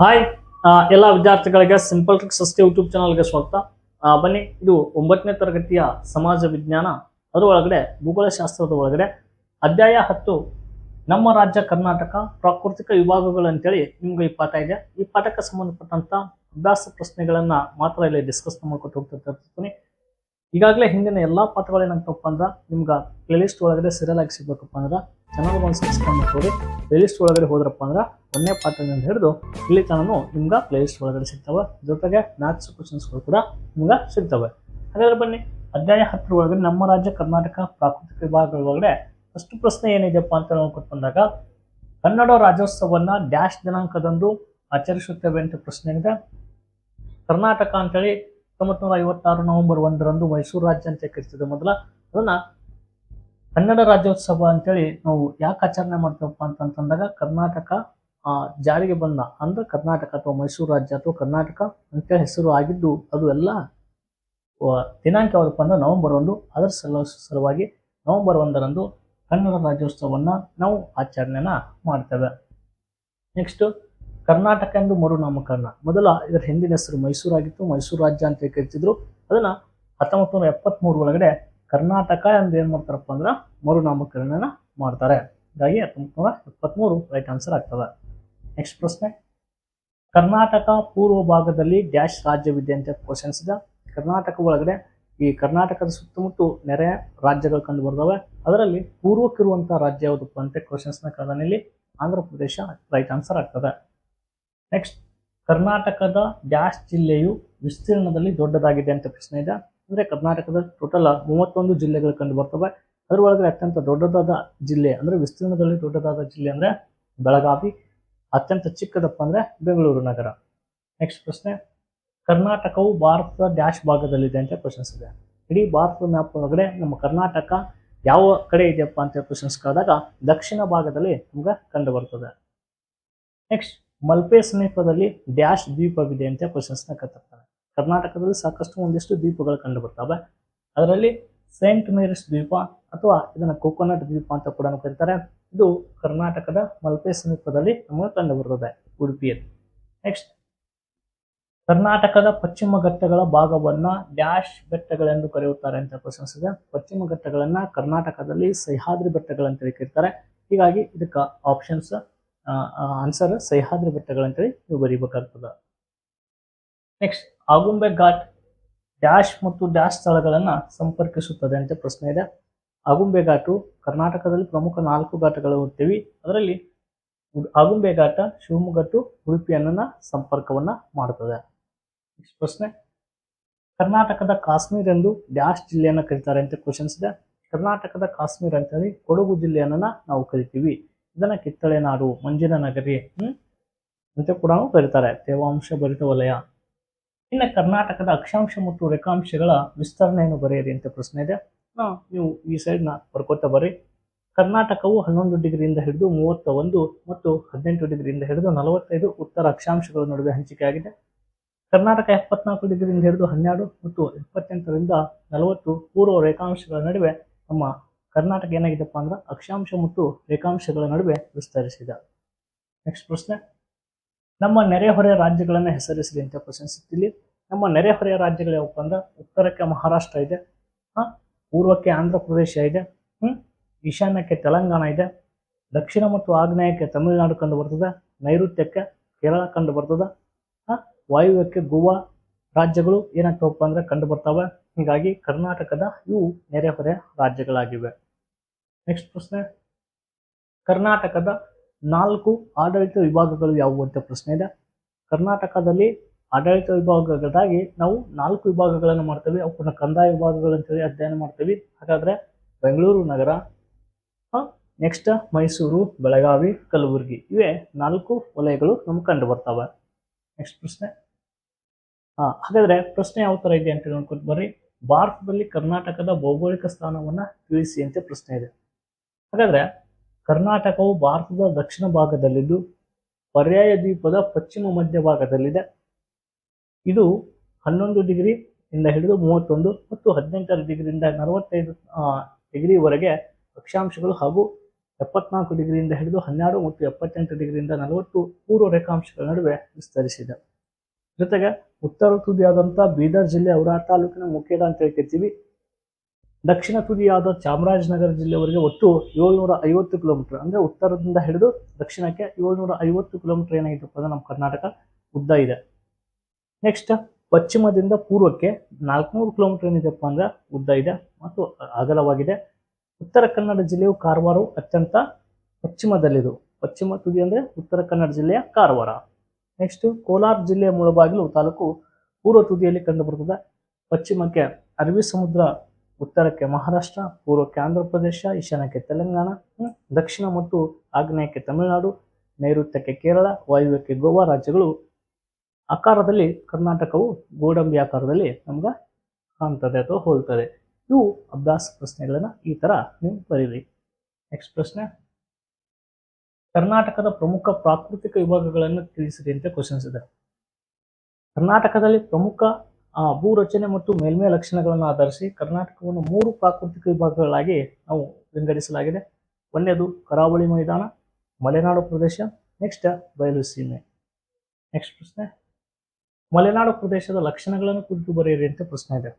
Hi ಎಲ್ಲ ವಿದ್ಯಾರ್ಥಿಗಳಿಗೆ simple trick ಸಸ್ತಿ YouTube ಚಾನಲ್ಗೆ ಸ್ವಾಗತ. ಬನ್ನಿ, ಇದು ಒಂಬತ್ತನೇ ತರಗತಿಯ ಸಮಾಜ ವಿಜ್ಞಾನ, ಅದರೊಳಗಡೆ ಭೂಗೋಳಶಾಸ್ತ್ರದ ಒಳಗಡೆ. ಅಧ್ಯಾಯ ಹತ್ತು, ನಮ್ಮ ರಾಜ್ಯ ಕರ್ನಾಟಕ ಪ್ರಾಕೃತಿಕ ವಿಭಾಗಗಳು ಅಂತೇಳಿ ನಿಮ್ಗೆ ಈ ಪಾಠ ಇದೆ. ಈ ಪಾಠಕ್ಕೆ ಸಂಬಂಧಪಟ್ಟಂತ ಅಭ್ಯಾಸ ಪ್ರಶ್ನೆಗಳನ್ನ ಮಾತ್ರ ಇಲ್ಲಿ ಡಿಸ್ಕಸ್ ಮಾಡ್ಕೊಟ್ಟು ಹೋಗ್ತಾ ಇರ್ತೀನಿ. ಈಗಾಗಲೇ ಹಿಂದಿನ ಎಲ್ಲ ಪಾತ್ರಗಳು ಏನಾಗ್ತಪ್ಪ ಅಂದ್ರೆ ನಿಮ್ಗೆ ಪ್ಲೇಲಿಸ್ಟ್ ಒಳಗಡೆ ಸೀರಿಯಲ್ ಆಗಿ ಸಿಗ್ಬೇಕಪ್ಪ ಅಂದ್ರೆ ಚಾನಲ್ ಒಂದು ಸಬ್ಸ್ಕ್ರೈಬ್ ಮಾಡ್ಕೊಳ್ಳಿ ಪ್ಲೇಲಿಸ್ಟ್ ಒಳಗಡೆ ಹೋದ್ರಪ್ಪ ಅಂದ್ರೆ ಒಂದನೇ ಪಾಠದಿಂದ ಹಿಡಿದು ಇಲ್ಲಿ ತನೂ ನಿಮ್ಗೆ ಪ್ಲೇಲಿಸ್ಟ್ ಒಳಗಡೆ ಸಿಗ್ತವೆ. ಜೊತೆಗೆ ಮ್ಯಾಥ್ಸ್ ಕ್ವಶನ್ಸ್ಗಳು ಕೂಡ ನಿಮ್ಗೆ ಸಿಗ್ತವೆ. ಹಾಗಾದ್ರೆ ಬನ್ನಿ, ಅಧ್ಯಾಯ ಹತ್ತರ ಒಳಗಡೆ ನಮ್ಮ ರಾಜ್ಯ ಕರ್ನಾಟಕ ಪ್ರಾಕೃತಿಕ ವಿಭಾಗಗಳ ಒಳಗಡೆ ಫಸ್ಟ್ ಪ್ರಶ್ನೆ ಏನಿದೆಯಪ್ಪ ಅಂತ ನಾವು ಕೊಟ್ಕೊಂಡಾಗ ಕನ್ನಡ ರಾಜ್ಯೋತ್ಸವನ್ನ ಡ್ಯಾಶ್ ದಿನಾಂಕದಂದು ಆಚರಿಸುತ್ತೇವೆ ಅಂತ ಪ್ರಶ್ನೆ ಏನಿದೆ? ಕರ್ನಾಟಕ ಅಂತೇಳಿ ಹತ್ತೊಂಬತ್ತು ಐವತ್ತಾರು ನವೆಂಬರ್ ಒಂದರಂದು ಮೈಸೂರು ರಾಜ್ಯ ಅಂತ ಕರಿತಿದೆ ಮೊದಲ ಅದನ್ನ ಕನ್ನಡ ರಾಜ್ಯೋತ್ಸವ ಅಂತೇಳಿ ನಾವು ಯಾಕೆ ಆಚರಣೆ ಮಾಡ್ತೇವಪ್ಪ ಅಂತಂತಂದಾಗ ಕರ್ನಾಟಕ ಜಾರಿಗೆ ಬಂದ ಅಂದ್ರೆ ಕರ್ನಾಟಕ ಅಥವಾ ಮೈಸೂರು ರಾಜ್ಯ ಅಥವಾ ಕರ್ನಾಟಕ ಅಂತೇಳಿ ಹೆಸರು ಆಗಿದ್ದು ಅದು ಎಲ್ಲ ದಿನಾಂಕ ಯಾವ್ದಪ್ಪ ಅಂದ್ರೆ ನವೆಂಬರ್ ಒಂದು ಅದರ ಸಲ, ಸಲುವಾಗಿ ನವೆಂಬರ್ ಒಂದರಂದು ಕನ್ನಡ ರಾಜ್ಯೋತ್ಸವವನ್ನು ನಾವು ಆಚರಣೆನ ಮಾಡ್ತೇವೆ. ನೆಕ್ಸ್ಟ್ ಕರ್ನಾಟಕ ಎಂದು ಮರುನಾಮಕರಣ. ಮೊದಲ ಇದರ ಹಿಂದಿನ ಹೆಸರು ಮೈಸೂರಾಗಿತ್ತು. ಮೈಸೂರು ರಾಜ್ಯ ಅಂತ ಕರಿತಿದ್ರು? ಅದನ್ನ ಹತ್ತೊಂಬತ್ತು ನೂರ ಎಪ್ಪತ್ಮೂರು ಒಳಗಡೆ ಕರ್ನಾಟಕ ಎಂದು ಏನ್ ಮಾಡ್ತಾರಪ್ಪ ಅಂದ್ರೆ ಮರುನಾಮಕರಣನ ಮಾಡ್ತಾರೆ. ಹೀಗಾಗಿ ಹತ್ತೊಂಬತ್ತು ನೂರ ರೈಟ್ ಆನ್ಸರ್ ಆಗ್ತದೆ. ನೆಕ್ಸ್ಟ್ ಪ್ರಶ್ನೆ. ಕರ್ನಾಟಕ ಪೂರ್ವ ಭಾಗದಲ್ಲಿ ಡ್ಯಾಶ್ ರಾಜ್ಯವಿದೆ ಅಂತ ಕ್ವಶನ್ಸ್ ಇದೆ. ಕರ್ನಾಟಕ ಒಳಗಡೆ ಈ ಕರ್ನಾಟಕದ ಸುತ್ತಮುತ್ತ ನೆರೆಯ ರಾಜ್ಯಗಳು ಕಂಡು ಬರ್ತವೆ ಅದರಲ್ಲಿ ಪೂರ್ವಕ್ಕಿರುವಂತಹ ರಾಜ್ಯ ಯಾವುದಪ್ಪ ಅಂತ ಕ್ವಶನ್ಸ್ನ ಕದನಲ್ಲಿ ಆಂಧ್ರ ಪ್ರದೇಶ ರೈಟ್ ಆನ್ಸರ್ ಆಗ್ತದೆ. ನೆಕ್ಸ್ಟ್ ಕರ್ನಾಟಕದ ಡ್ಯಾಶ್ ಜಿಲ್ಲೆಯು ವಿಸ್ತೀರ್ಣದಲ್ಲಿ ದೊಡ್ಡದಾಗಿದೆ ಅಂತ ಪ್ರಶ್ನೆ ಇದೆ. ಅಂದರೆ ಕರ್ನಾಟಕದ ಟೋಟಲ್ ಮೂವತ್ತೊಂದು ಜಿಲ್ಲೆಗಳು ಕಂಡು ಬರ್ತವೆ. ಅದರೊಳಗೆ ಅತ್ಯಂತ ದೊಡ್ಡದಾದ ಜಿಲ್ಲೆ ಅಂದರೆ ವಿಸ್ತೀರ್ಣದಲ್ಲಿ ದೊಡ್ಡದಾದ ಜಿಲ್ಲೆ ಅಂದರೆ ಬೆಳಗಾವಿ. ಅತ್ಯಂತ ಚಿಕ್ಕದಪ್ಪ ಅಂದರೆ ಬೆಂಗಳೂರು ನಗರ. ನೆಕ್ಸ್ಟ್ ಪ್ರಶ್ನೆ, ಕರ್ನಾಟಕವು ಭಾರತದ ಡ್ಯಾಶ್ ಭಾಗದಲ್ಲಿದೆ ಅಂತ ಕ್ವಶನ್ಸ್ ಇದೆ ಇಡೀ ಭಾರತದ ಮ್ಯಾಪ್ ಒಳಗಡೆ ನಮ್ಮ ಕರ್ನಾಟಕ ಯಾವ ಕಡೆ ಇದೆಯಪ್ಪ ಅಂತ ಕ್ವಶನ್ಸ್ ಕೇಳಿದಾಗ ದಕ್ಷಿಣ ಭಾಗದಲ್ಲಿ ನಮ್ಗೆ ಕಂಡು ಬರ್ತದೆ. ನೆಕ್ಸ್ಟ್ ಮಲ್ಪೆ ಸಮೀಪದಲ್ಲಿ ಡ್ಯಾಶ್ ದ್ವೀಪವಿದೆ ಅಂತ ಕ್ವಶನ್ಸ್ನ ಕತ್ತಿರ್ತಾರೆ. ಕರ್ನಾಟಕದಲ್ಲಿ ಸಾಕಷ್ಟು ಒಂದಿಷ್ಟು ದ್ವೀಪಗಳು ಕಂಡು ಬರ್ತವೆ ಅದರಲ್ಲಿ ಸೇಂಟ್ ಮೇರಿಸ್ ದ್ವೀಪ ಅಥವಾ ಇದನ್ನ ಕೋಕೋನಟ್ ದ್ವೀಪ ಅಂತ ಕೂಡ ಕರೀತಾರೆ. ಇದು ಕರ್ನಾಟಕದ ಮಲ್ಪೆ ಸಮೀಪದಲ್ಲಿ ನಮಗೆ ಕಂಡು ಬರ್ತದೆ ಉಡುಪಿಯಲ್ಲಿ. ನೆಕ್ಸ್ಟ್ ಕರ್ನಾಟಕದ ಪಶ್ಚಿಮ ಘಟ್ಟಗಳ ಭಾಗವನ್ನ ಡ್ಯಾಶ್ ಬೆಟ್ಟಗಳೆಂದು ಕರೆಯುತ್ತಾರೆ ಅಂತ ಕ್ವಶನ್ಸ್ ಇದೆ. ಪಶ್ಚಿಮ ಘಟ್ಟಗಳನ್ನ ಕರ್ನಾಟಕದಲ್ಲಿ ಸಹ್ಯಾದ್ರಿ ಬೆಟ್ಟಗಳಂತೇಳಿ ಕರೀತಾರೆ. ಹೀಗಾಗಿ ಇದಕ್ಕೆ ಆಪ್ಷನ್ಸ್ ಆನ್ಸರ್ ಸಹ್ಯಾದ್ರಿ ಬೆಟ್ಟಗಳಂತೇಳಿ ನೀವು ಬರೀಬೇಕಾಗ್ತದೆ. ನೆಕ್ಸ್ಟ್ ಆಗುಂಬೆ ಘಾಟ್ ಡ್ಯಾಶ್ ಮತ್ತು ಡ್ಯಾಶ್ ಸ್ಥಳಗಳನ್ನ ಸಂಪರ್ಕಿಸುತ್ತದೆ ಅಂತ ಪ್ರಶ್ನೆ ಇದೆ. ಆಗುಂಬೆ ಘಾಟು ಕರ್ನಾಟಕದಲ್ಲಿ ಪ್ರಮುಖ ನಾಲ್ಕು ಘಾಟಗಳು ಇರ್ತೀವಿ ಅದರಲ್ಲಿ ಆಗುಂಬೆ ಘಾಟ ಶಿವಮೊಗ್ಗ ಟು ಉಡುಪಿಯನ್ನ ಸಂಪರ್ಕವನ್ನ ಮಾಡುತ್ತದೆ ನೆಕ್ಸ್ಟ್ ಪ್ರಶ್ನೆ. ಕರ್ನಾಟಕದ ಕಾಶ್ಮೀರ್ ಎಂದು ಡ್ಯಾಶ್ ಜಿಲ್ಲೆಯನ್ನ ಕರೀತಾರೆ ಅಂತ ಕ್ವಶನ್ಸ್ ಇದೆ. ಕರ್ನಾಟಕದ ಕಾಶ್ಮೀರ್ ಅಂತೇಳಿ ಕೊಡಗು ಜಿಲ್ಲೆಯನ್ನ ನಾವು ಕರಿತೀವಿ. ಇದನ್ನ ಕಿತ್ತಳೆ ನಾಡು ಮಂಜಿನ ನಗರಿ ಹ್ಮ್? ಅಂತ ಕೂಡ ಕರೀತಾರೆ ತೇವಾಂಶ ಭರಿತ ವಲಯ. ಇನ್ನು ಕರ್ನಾಟಕದ ಅಕ್ಷಾಂಶ ಮತ್ತು ರೇಖಾಂಶಗಳ ವಿಸ್ತರಣೆಯನ್ನು ಬರೆಯಿರಿ ಅಂತ ಪ್ರಶ್ನೆ ಇದೆ. ನೀವು ಈ ಸೈಡ್ನ ಬರ್ಕೋತಾ ಬರ್ರಿ. ಕರ್ನಾಟಕವು ಹನ್ನೊಂದು ಡಿಗ್ರಿಯಿಂದ ಹಿಡಿದು ಮೂವತ್ತ ಒಂದು ಮತ್ತು ಹದಿನೆಂಟು ಡಿಗ್ರಿಯಿಂದ ಹಿಡಿದು ನಲವತ್ತೈದು ಉತ್ತರ ಅಕ್ಷಾಂಶಗಳ ನಡುವೆ ಹಂಚಿಕೆಯಾಗಿದೆ ಕರ್ನಾಟಕ ಎಪ್ಪತ್ನಾಲ್ಕು ಡಿಗ್ರಿಯಿಂದ ಹಿಡಿದು ಹನ್ನೆರಡು ಮತ್ತು ಇಪ್ಪತ್ತೆಂಟರಿಂದ ನಲವತ್ತು ಪೂರ್ವ ರೇಖಾಂಶಗಳ ನಡುವೆ ನಮ್ಮ ಕರ್ನಾಟಕ ಏನಾಗಿದೆಪ್ಪ ಅಂದ್ರೆ ಅಕ್ಷಾಂಶ ಮತ್ತು ರೇಖಾಂಶಗಳ ನಡುವೆ ವಿಸ್ತರಿಸಿದ. ನೆಕ್ಸ್ಟ್ ಪ್ರಶ್ನೆ. ನಮ್ಮ ನೆರೆಹೊರೆಯ ರಾಜ್ಯಗಳನ್ನು ಹೆಸರಿಸಲಿ ಅಂತ ಕ್ವಶನ್ಸ್ ಇಲ್ಲಿ ನಮ್ಮ ನೆರೆಹೊರೆಯ ರಾಜ್ಯಗಳು ಯಾವಪ್ಪ ಅಂದ್ರೆ ಉತ್ತರಕ್ಕೆ ಮಹಾರಾಷ್ಟ್ರ ಇದೆ, ಹ, ಪೂರ್ವಕ್ಕೆ ಆಂಧ್ರ ಪ್ರದೇಶ ಇದೆ ಹ್ಮ್ ಈಶಾನ್ಯಕ್ಕೆ ತೆಲಂಗಾಣ ಇದೆ, ದಕ್ಷಿಣ ಮತ್ತು ಆಗ್ನೇಯಕ್ಕೆ ತಮಿಳುನಾಡು ಕಂಡು ಬರ್ತದೆ, ನೈಋತ್ಯಕ್ಕೆ ಕೇರಳ ಕಂಡು ಬರ್ತದೆ, ಹ, ವಾಯುವ್ಯಕ್ಕೆ ಗೋವಾ ರಾಜ್ಯಗಳು ಏನಾಗ್ತವಪ್ಪ ಅಂದ್ರೆ ಕಂಡು ಬರ್ತವೆ. ಹೀಗಾಗಿ ಕರ್ನಾಟಕದ ಇವು ನೆರೆಹೊರೆ ರಾಜ್ಯಗಳಾಗಿವೆ. ನೆಕ್ಸ್ಟ್ ಪ್ರಶ್ನೆ. ಕರ್ನಾಟಕದ ನಾಲ್ಕು ಆಡಳಿತ ವಿಭಾಗಗಳು ಯಾವುವು ಅಂತ ಪ್ರಶ್ನೆ ಇದೆ. ಕರ್ನಾಟಕದಲ್ಲಿ ಆಡಳಿತ ವಿಭಾಗಗಳಾಗಿ ನಾವು ನಾಲ್ಕು ವಿಭಾಗಗಳನ್ನು ಮಾಡ್ತೇವೆ. ಅವನ್ನ ಕಂದಾಯ ವಿಭಾಗಗಳು ಅಂತೇಳಿ ಅಧ್ಯಯನ ಮಾಡ್ತೇವೆ. ಹಾಗಾದ್ರೆ ಬೆಂಗಳೂರು ನಗರ ನೆಕ್ಸ್ಟ್ ಮೈಸೂರು, ಬೆಳಗಾವಿ, ಕಲಬುರಗಿ, ಇವೇ ನಾಲ್ಕು ವಲಯಗಳು ನಮ್ಗೆ ಕಂಡು ಬರ್ತವೆ. ನೆಕ್ಸ್ಟ್ ಪ್ರಶ್ನೆ. ಹಾಗಾದ್ರೆ ಪ್ರಶ್ನೆ ಯಾವ ತರ ಇದೆ ಅಂತ ನೋಡ್ಕೊಂಡು ಬರ್ರಿ. ಭಾರತದಲ್ಲಿ ಕರ್ನಾಟಕದ ಭೌಗೋಳಿಕ ಸ್ಥಾನವನ್ನ ತಿಳಿಸಿ ಅಂತ ಪ್ರಶ್ನೆ ಇದೆ. ಹಾಗಾದ್ರೆ ಕರ್ನಾಟಕವು ಭಾರತದ ದಕ್ಷಿಣ ಭಾಗದಲ್ಲಿದ್ದು ಪರ್ಯಾಯ ದ್ವೀಪದ ಪಶ್ಚಿಮ ಮಧ್ಯ ಭಾಗದಲ್ಲಿದೆ. ಇದು ಹನ್ನೊಂದು ಡಿಗ್ರಿ ಇಂದ ಹಿಡಿದು ಮೂವತ್ತೊಂದು ಮತ್ತು ಹದಿನೆಂಟರ ಡಿಗ್ರಿಯಿಂದ ನಲವತ್ತೈದು ಡಿಗ್ರಿವರೆಗೆ ಅಕ್ಷಾಂಶಗಳು ಹಾಗೂ ಎಪ್ಪತ್ನಾಲ್ಕು ಡಿಗ್ರಿಯಿಂದ ಹಿಡಿದು ಹನ್ನೆರಡು ಮತ್ತು ಎಪ್ಪತ್ತೆಂಟು ಡಿಗ್ರಿಯಿಂದ ನಲವತ್ತು ಪೂರ್ವ ರೇಖಾಂಶಗಳ ನಡುವೆ ವಿಸ್ತರಿಸಿದೆ. ಜೊತೆಗೆ ಉತ್ತರ ತುದಿಯಾದಂಥ ಬೀದರ್ ಜಿಲ್ಲೆ ಅವರ ತಾಲೂಕಿನ ಮುಖೇಡ ಅಂತ ಹೇಳ್ತಿರ್ತೀವಿ. ದಕ್ಷಿಣ ತುದಿಯಾದ ಚಾಮರಾಜನಗರ ಜಿಲ್ಲೆವರೆಗೆ ಒಟ್ಟು ಏಳ್ನೂರ ಐವತ್ತು ಕಿಲೋಮೀಟರ್, ಅಂದ್ರೆ ಉತ್ತರದಿಂದ ಹಿಡಿದು ದಕ್ಷಿಣಕ್ಕೆ ಏಳ್ನೂರ ಐವತ್ತು ಕಿಲೋಮೀಟರ್ ಏನಾಗಿತ್ತಪ್ಪ ಅಂದ್ರೆ ನಮ್ಮ ಕರ್ನಾಟಕ ಉದ್ದ ಇದೆ. ನೆಕ್ಸ್ಟ್ ಪಶ್ಚಿಮದಿಂದ ಪೂರ್ವಕ್ಕೆ ನಾಲ್ಕುನೂರು ಕಿಲೋಮೀಟರ್ ಏನಿದೆಪ್ಪ ಅಂದ್ರೆ ಉದ್ದ ಇದೆ ಮತ್ತು ಅಗಲವಾಗಿದೆ. ಉತ್ತರ ಕನ್ನಡ ಜಿಲ್ಲೆಯು ಕಾರವಾರವು ಅತ್ಯಂತ ಪಶ್ಚಿಮದಲ್ಲಿದು ಪಶ್ಚಿಮ ತುದಿ ಅಂದ್ರೆ ಉತ್ತರ ಕನ್ನಡ ಜಿಲ್ಲೆಯ ಕಾರವಾರ. ನೆಕ್ಸ್ಟ್ ಕೋಲಾರ ಜಿಲ್ಲೆಯ ಮುಳಬಾಗಿಲು ತಾಲೂಕು ಪೂರ್ವ ತುದಿಯಲ್ಲಿ ಕಂಡುಬರುತ್ತದೆ. ಪಶ್ಚಿಮಕ್ಕೆ ಅರಬ್ಬಿ ಸಮುದ್ರ, ಉತ್ತರಕ್ಕೆ ಮಹಾರಾಷ್ಟ್ರ, ಪೂರ್ವಕ್ಕೆ ಆಂಧ್ರ ಪ್ರದೇಶ, ಈಶಾನ್ಯಕ್ಕೆ ತೆಲಂಗಾಣ ದಕ್ಷಿಣ ಮತ್ತು ಆಗ್ನೇಯಕ್ಕೆ ತಮಿಳುನಾಡು, ನೈಋತ್ಯಕ್ಕೆ ಕೇರಳ, ವಾಯುವ್ಯಕ್ಕೆ ಗೋವಾ ರಾಜ್ಯಗಳು ಆಕಾರದಲ್ಲಿ ಕರ್ನಾಟಕವು ಗೋಡಂಬಿ ಆಕಾರದಲ್ಲಿ ನಮ್ಗೆ ಕಾಣ್ತದೆ ಅಥವಾ ಹೋಲ್ತದೆ. ಇವು ಅಭ್ಯಾಸ ಪ್ರಶ್ನೆಗಳನ್ನ ಈ ತರ ನೀವು ಬರೀರಿ. ನೆಕ್ಸ್ಟ್ ಪ್ರಶ್ನೆ. ಕರ್ನಾಟಕದ ಪ್ರಮುಖ ಪ್ರಾಕೃತಿಕ ವಿಭಾಗಗಳನ್ನು ತಿಳಿಸಿರಿ ಅಂತ ಕ್ವಶನ್ಸ್ ಇದೆ. ಕರ್ನಾಟಕದಲ್ಲಿ ಪ್ರಮುಖ ಆ, ಭೂರಚನೆ ಮತ್ತು ಮೇಲ್ಮೈ ಲಕ್ಷಣಗಳನ್ನು ಆಧರಿಸಿ ಕರ್ನಾಟಕವನ್ನು ಮೂರು ಪ್ರಾಕೃತಿಕ ವಿಭಾಗಗಳಾಗಿ ನಾವು ವಿಂಗಡಿಸಲಾಗಿದೆ. ಒಂದೇದು ಕರಾವಳಿ ಮೈದಾನ ಮಲೆನಾಡು ಪ್ರದೇಶ ನೆಕ್ಸ್ಟ್ ಬಯಲು ಸೀಮೆ. ನೆಕ್ಸ್ಟ್ ಪ್ರಶ್ನೆ. ಮಲೆನಾಡು ಪ್ರದೇಶದ ಲಕ್ಷಣಗಳನ್ನು ಕುರಿತು ಬರೆಯಿರಿ ಅಂತ ಪ್ರಶ್ನೆ ಇದೆ.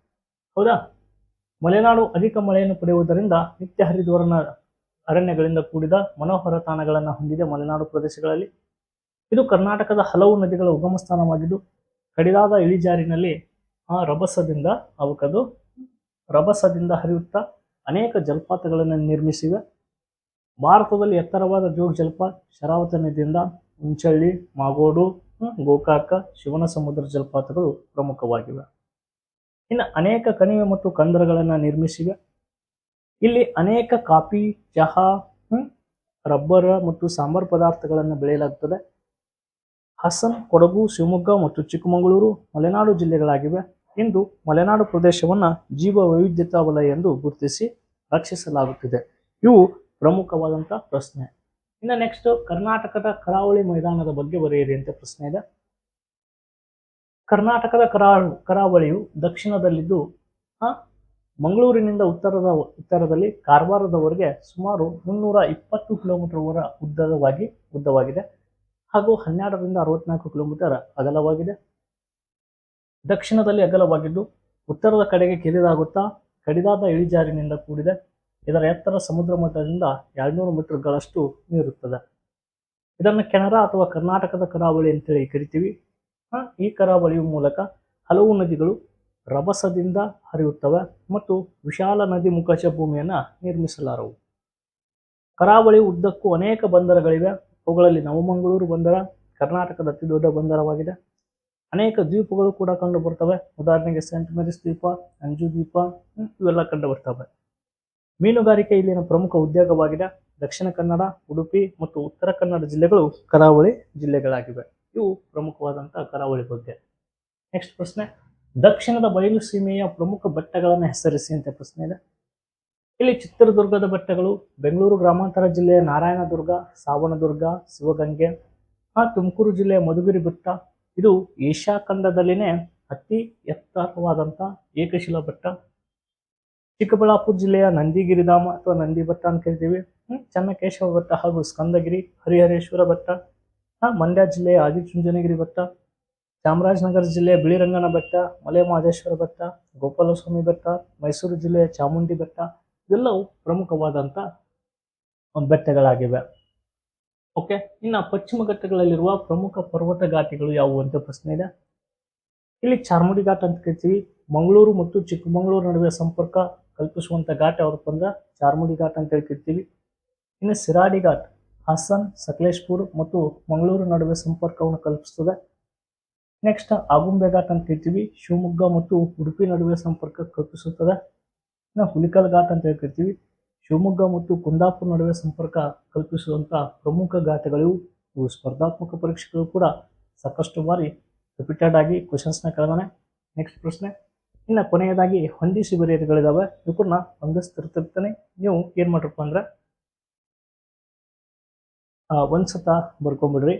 ಹೌದಾ? ಮಲೆನಾಡು ಅಧಿಕ ಮಳೆಯನ್ನು ಪಡೆಯುವುದರಿಂದ ನಿತ್ಯ ಹರಿದ್ವರ್ಣ ಅರಣ್ಯಗಳಿಂದ ಕೂಡಿದ ಮನೋಹರ ತಾಣಗಳನ್ನು ಹೊಂದಿದೆ ಮಲೆನಾಡು ಪ್ರದೇಶಗಳಲ್ಲಿ. ಇದು ಕರ್ನಾಟಕದ ಹಲವು ನದಿಗಳ ಉಗಮ ಸ್ಥಾನವಾಗಿದ್ದು ಕಡಿದಾದ ಇಳಿಜಾರಿನಲ್ಲಿ ಆ ರಭಸದಿಂದ ಅವಕದು, ರಭಸದಿಂದ ಹರಿಯುತ್ತಾ ಅನೇಕ ಜಲಪಾತಗಳನ್ನು ನಿರ್ಮಿಸಿವೆ. ಭಾರತದಲ್ಲಿ ಎತ್ತರವಾದ ಜೋಗ ಜಲಪಾತ ಶರಾವತಿ ನದಿಯಿಂದ ಉಂಚಳ್ಳಿ ಮಾಗೋಡು ಗೋಕಾಕ ಶಿವನ ಸಮುದ್ರ ಜಲಪಾತಗಳು ಪ್ರಮುಖವಾಗಿವೆ. ಇನ್ನು ಅನೇಕ ಕಣಿವೆ ಮತ್ತು ಕಂದರಗಳನ್ನು ನಿರ್ಮಿಸಿವೆ. ಇಲ್ಲಿ ಅನೇಕ ಕಾಫಿ, ಚಹಾ ರಬ್ಬರ್ ಮತ್ತು ಸಾಂಬಾರ್ ಪದಾರ್ಥಗಳನ್ನು ಬೆಳೆಯಲಾಗುತ್ತದೆ ಹಾಸನ್, ಕೊಡಗು, ಶಿವಮೊಗ್ಗ ಮತ್ತು ಚಿಕ್ಕಮಗಳೂರು ಮಲೆನಾಡು ಜಿಲ್ಲೆಗಳಾಗಿವೆ. ಇಂದು ಮಲೆನಾಡು ಪ್ರದೇಶವನ್ನು ಜೀವ ವೈವಿಧ್ಯತಾ ವಲಯ ಎಂದು ಗುರುತಿಸಿ ರಕ್ಷಿಸಲಾಗುತ್ತಿದೆ. ಇವು ಪ್ರಮುಖವಾದಂಥ ಪ್ರಶ್ನೆ. ಇನ್ನು ನೆಕ್ಸ್ಟ್ ಕರ್ನಾಟಕದ ಕರಾವಳಿ ಮೈದಾನದ ಬಗ್ಗೆ ಬರೆಯಿರಿ ಅಂತ ಪ್ರಶ್ನೆ ಇದೆ. ಕರ್ನಾಟಕದ ಕರಾ, ಕರಾವಳಿಯು ದಕ್ಷಿಣದಲ್ಲಿದ್ದು ಮಂಗಳೂರಿನಿಂದ ಉತ್ತರದ ಉತ್ತರದಲ್ಲಿ ಕಾರವಾರದವರೆಗೆ ಸುಮಾರು ಮುನ್ನೂರ ಇಪ್ಪತ್ತು ಕಿಲೋಮೀಟರ್ ವರ ಉದ್ದವಾಗಿ ಉದ್ದವಾಗಿದೆ. ಹಾಗೂ ಹನ್ನೆರಡರಿಂದ ಅರವತ್ನಾಲ್ಕು ಕಿಲೋಮೀಟರ್ ಅಗಲವಾಗಿದೆ. ದಕ್ಷಿಣದಲ್ಲಿ ಅಗಲವಾಗಿದ್ದು, ಉತ್ತರದ ಕಡೆಗೆ ಕಿರಿದಾಗುತ್ತಾ ಕಡಿದಾದ ಇಳಿಜಾರಿನಿಂದ ಕೂಡಿದೆ. ಇದರ ಎತ್ತರ ಸಮುದ್ರ ಮಟ್ಟದಿಂದ ಎರಡ್ನೂರು ಮೀಟರ್ಗಳಷ್ಟು ನೀರುತ್ತದೆ. ಇದನ್ನು ಕೆನರಾ ಅಥವಾ ಕರ್ನಾಟಕದ ಕರಾವಳಿ ಅಂತೇಳಿ ಕರಿತೀವಿ. ಈ ಕರಾವಳಿಯ ಮೂಲಕ ಹಲವು ನದಿಗಳು ರಭಸದಿಂದ ಹರಿಯುತ್ತವೆ ಮತ್ತು ವಿಶಾಲ ನದಿ ಮುಖಜ ಭೂಮಿಯನ್ನು ನಿರ್ಮಿಸಲಾರವು. ಕರಾವಳಿ ಉದ್ದಕ್ಕೂ ಅನೇಕ ಬಂದರಗಳಿವೆ. ಅವುಗಳಲ್ಲಿ ನವಮಂಗಳೂರು ಬಂದರ, ಕರ್ನಾಟಕದ ಅತಿ ದೊಡ್ಡ ಬಂದರವಾಗಿದೆ. ಅನೇಕ ದ್ವೀಪಗಳು ಕೂಡ ಕಂಡು ಬರ್ತವೆ ಉದಾಹರಣೆಗೆ ಸೆಂಟ್ ಮೇರಿಸ್ ದ್ವೀಪ, ಅಂಜು ದ್ವೀಪ ಇವೆಲ್ಲ ಕಂಡು ಬರ್ತವೆ. ಮೀನುಗಾರಿಕೆ ಇಲ್ಲಿನ ಪ್ರಮುಖ ಉದ್ಯೋಗವಾಗಿದೆ. ದಕ್ಷಿಣ ಕನ್ನಡ, ಉಡುಪಿ ಮತ್ತು ಉತ್ತರ ಕನ್ನಡ ಜಿಲ್ಲೆಗಳು ಕರಾವಳಿ ಜಿಲ್ಲೆಗಳಾಗಿವೆ. ಇವು ಪ್ರಮುಖವಾದಂಥ ಕರಾವಳಿ ಬಗ್ಗೆ. ನೆಕ್ಸ್ಟ್ ಪ್ರಶ್ನೆ. ದಕ್ಷಿಣದ ಬಯಲು ಸೀಮೆಯ ಪ್ರಮುಖ ಬೆಟ್ಟಗಳನ್ನು ಹೆಸರಿಸಿ ಅಂತ ಪ್ರಶ್ನೆ ಇದೆ. ಇಲ್ಲಿ ಚಿತ್ರದುರ್ಗದ ಬೆಟ್ಟಗಳು, ಬೆಂಗಳೂರು ಗ್ರಾಮಾಂತರ ಜಿಲ್ಲೆಯ ನಾರಾಯಣದುರ್ಗ, ಸಾವಣದುರ್ಗ, ಶಿವಗಂಗೆ, ಆ ತುಮಕೂರು ಜಿಲ್ಲೆಯ ಮಧುಗಿರಿ ಬೆಟ್ಟ, ಇದು ಏಷ್ಯಾ ಖಂಡದಲ್ಲಿನೇ ಅತಿ ಎತ್ತರವಾದಂಥ ಏಕಶಿಲಾ ಬೆಟ್ಟ. ಚಿಕ್ಕಬಳ್ಳಾಪುರ ಜಿಲ್ಲೆಯ ನಂದಿಗಿರಿಧಾಮ ಅಥವಾ ನಂದಿ ಬೆಟ್ಟ ಅಂತ ಕರಿತೀವಿ ಚನ್ನಕೇಶವ ಬೆಟ್ಟ ಹಾಗೂ ಸ್ಕಂದಗಿರಿ, ಹರಿಹರೇಶ್ವರ ಬೆಟ್ಟ ಮಂಡ್ಯ ಜಿಲ್ಲೆಯ ಆದಿಚುಂಚನಗಿರಿ ಬೆಟ್ಟ ಚಾಮರಾಜನಗರ ಜಿಲ್ಲೆಯ ಬಿಳಿರಂಗನ ಬೆಟ್ಟ ಮಲೆ ಮಹದೇಶ್ವರ ಬೆಟ್ಟ, ಗೋಪಾಲಸ್ವಾಮಿ ಬೆಟ್ಟ, ಮೈಸೂರು ಜಿಲ್ಲೆಯ ಚಾಮುಂಡಿ ಬೆಟ್ಟ ಇವೆಲ್ಲವೂ ಪ್ರಮುಖವಾದಂಥ ಬೆಟ್ಟಗಳಾಗಿವೆ. ಓಕೆ ಇನ್ನು ಪಶ್ಚಿಮ ಘಟ್ಟಗಳಲ್ಲಿರುವ ಪ್ರಮುಖ ಪರ್ವತ ಘಾಟಿಗಳು ಯಾವುವು ಅಂತ ಪ್ರಶ್ನೆ ಇದೆ. ಇಲ್ಲಿ ಚಾರ್ಮುಡಿ ಘಾಟ್ ಅಂತ ಕರಿತೀವಿ. ಮಂಗಳೂರು ಮತ್ತು ಚಿಕ್ಕಮಗಳೂರು ನಡುವೆ ಸಂಪರ್ಕ ಕಲ್ಪಿಸುವಂತ ಘಾಟ್ ಯಾವ್ದಪ್ಪ ಅಂದ್ರೆ ಚಾರ್ಮುಡಿ ಘಾಟ್ ಅಂತ ಹೇಳಿ ಕರಿತೀವಿ. ಇನ್ನು ಸಿರಾಡಿ ಘಾಟ್, ಹಾಸನ್, ಸಕಲೇಶ್ಪುರ್ ಮತ್ತು ಮಂಗಳೂರು ನಡುವೆ ಸಂಪರ್ಕವನ್ನು ಕಲ್ಪಿಸ್ತದೆ. ನೆಕ್ಸ್ಟ್ ಆಗುಂಬೆ ಘಾಟ್ ಅಂತ ಕರಿತೀವಿ ಶಿವಮೊಗ್ಗ ಮತ್ತು ಉಡುಪಿ ನಡುವೆ ಸಂಪರ್ಕ ಕಲ್ಪಿಸುತ್ತದೆ. ಇನ್ನು ಹುಲಿಕಲ್ ಘಾಟ್ ಅಂತ ಹೇಳಿ ಕರಿತೀವಿ ಶಿವಮೊಗ್ಗ ಮತ್ತು ಕುಂದಾಪುರ ನಡುವೆ ಸಂಪರ್ಕ ಕಲ್ಪಿಸುವಂಥ ಪ್ರಮುಖ ಘಾಟಗಳಿವು. ಇವು. ಸ್ಪರ್ಧಾತ್ಮಕ ಪರೀಕ್ಷೆಗಳು ಕೂಡ ಸಾಕಷ್ಟು ಬಾರಿ ರಿಪೀಟೆಡ್ ಆಗಿ ಕ್ವಶನ್ಸ್ನ ಕೇಳಿದಾನೆ ನೆಕ್ಸ್ಟ್ ಪ್ರಶ್ನೆ. ಇನ್ನು ಕೊನೆಯದಾಗಿ ಹೊಂದಿಸಿ ಬರೆಯೋದುಗಳಿದಾವೆ ಇವಕ್ಕನ್ನ ಹೊಂದಿಸ್ತಿರ್ತಿರ್ತಾನೆ ನೀವು ಏನು ಮಾಡ್ರಪ್ಪ ಅಂದ್ರೆ ಆ, ಒಂದ್ಸತ ಬರ್ಕೊಂಬಿಡ್ರಿ.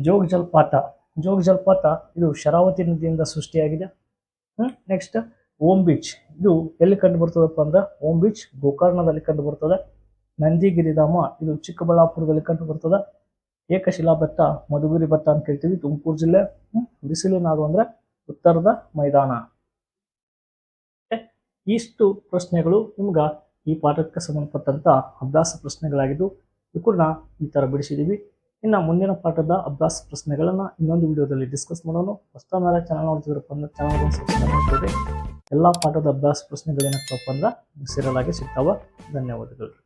ಜೋಗ್ ಜಲಪಾತ. ಜೋಗ್ ಜಲಪಾತ ಇದು ಶರಾವತಿ ನದಿಯಿಂದ ಸೃಷ್ಟಿಯಾಗಿದೆ. ನೆಕ್ಸ್ಟ್ ಓಂ ಬೀಚ್ ಇದು ಎಲ್ಲಿ ಕಂಡು ಬರ್ತದಪ್ಪ ಅಂದ್ರೆ ಓಂ ಬೀಚ್ ಗೋಕರ್ಣದಲ್ಲಿ ಕಂಡು ಬರ್ತದೆ ನಂದಿಗಿರಿಧಾಮ ಇದು ಚಿಕ್ಕಬಳ್ಳಾಪುರದಲ್ಲಿ ಕಂಡು ಬರ್ತದೆ ಏಕಶಿಲಾ ಬೆಟ್ಟ ಮಧುಗಿರಿ ಬೆಟ್ಟ ಅಂತ ಕೇಳ್ತೀವಿ ತುಮಕೂರು ಜಿಲ್ಲೆ. ಹ್ಮ್, ಬಿಸಿಲು ನಾಡು ಅಂದ್ರೆ ಉತ್ತರದ ಮೈದಾನ. ಇಷ್ಟು ಪ್ರಶ್ನೆಗಳು ನಿಮ್ಗೆ ಈ ಪಾಠಕ್ಕೆ ಸಂಬಂಧಪಟ್ಟಂತ ಅಭ್ಯಾಸ ಪ್ರಶ್ನೆಗಳಾಗಿದ್ದು ಕೂಡ ಈ ತರ ಬಿಡಿಸಿದೀವಿ. ಇನ್ನು ಮುಂದಿನ ಪಾಠದ ಅಭ್ಯಾಸ ಪ್ರಶ್ನೆಗಳನ್ನ ಇನ್ನೊಂದು ವಿಡಿಯೋದಲ್ಲಿ ಡಿಸ್ಕಸ್ ಮಾಡೋಣ. ಹೊಸ ಮೇಲೆ ಚಾನಲ್ ನೋಡ್ತಿದ್ರಪ್ಪ ಅಂದ್ರೆ ಚಾನಲ್ ಸಬ್ಸ್ಕ್ರೈಬ್ ಮಾಡ್ತೀವಿ ಎಲ್ಲ ಪಾಠದ ಅಭ್ಯಾಸ ಪ್ರಶ್ನೆಗಳೇನಪ್ಪ ಅಂದ್ರೆ ಸಿರಲಾಗಿ ಸಿಗ್ತಾವ. ಧನ್ಯವಾದಗಳು.